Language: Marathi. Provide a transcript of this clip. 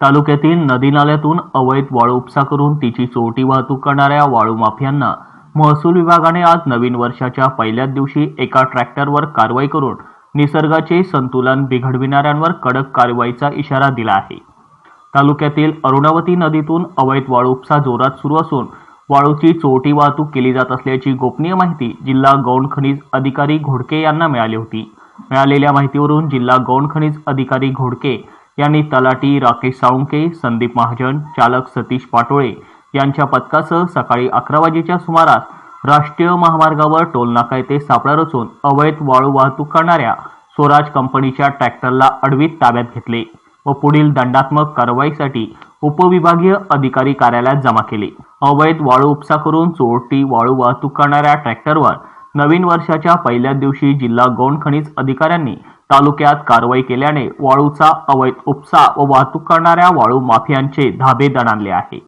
तालुक्यातील नदी नाल्यातून अवैध वाळू उपसा करून तिची चोरटी वाहतूक करणाऱ्या वाळू माफियांना महसूल विभागाने आज नवीन वर्षाच्या पहिल्याच दिवशी एका ट्रॅक्टरवर कारवाई करून निसर्गाचे संतुलन बिघडविणाऱ्यांवर कडक कारवाईचा इशारा दिला आहे. तालुक्यातील अरुणावती नदीतून अवैध वाळू उपसा जोरात सुरू असून वाळूची चोरटी वाहतूक केली जात असल्याची गोपनीय माहिती जिल्हा गौण खनिज अधिकारी घोडके यांना मिळाली होती. मिळालेल्या माहितीवरून जिल्हा गौण खनिज अधिकारी घोडके यांनी तलाठी राकेश साळुंके संदीप महाजन चालक सतीश पाटोळे यांच्या पथकासह सकाळी अकरा वाजेच्या सुमारास राष्ट्रीय महामार्गावर टोलनाका येथे सापळा रचून अवैध वाळू वाहतूक करणाऱ्या स्वराज कंपनीच्या ट्रॅक्टरला अडवीत ताब्यात घेतले व पुढील दंडात्मक कारवाईसाठी उपविभागीय अधिकारी कार्यालयात जमा केले. अवैध वाळू उपसा करून चोरटी वाळू वाहतूक करणाऱ्या ट्रॅक्टरवर नवीन वर्षाच्या पहिल्याच दिवशी जिल्हा गौण खनिज अधिकाऱ्यांनी तालुक्यात कारवाई केल्याने वाळूचा अवैध उपसा व वाहतूक करणाऱ्या वाळू माफियांचे धाबे दणाणले आहे.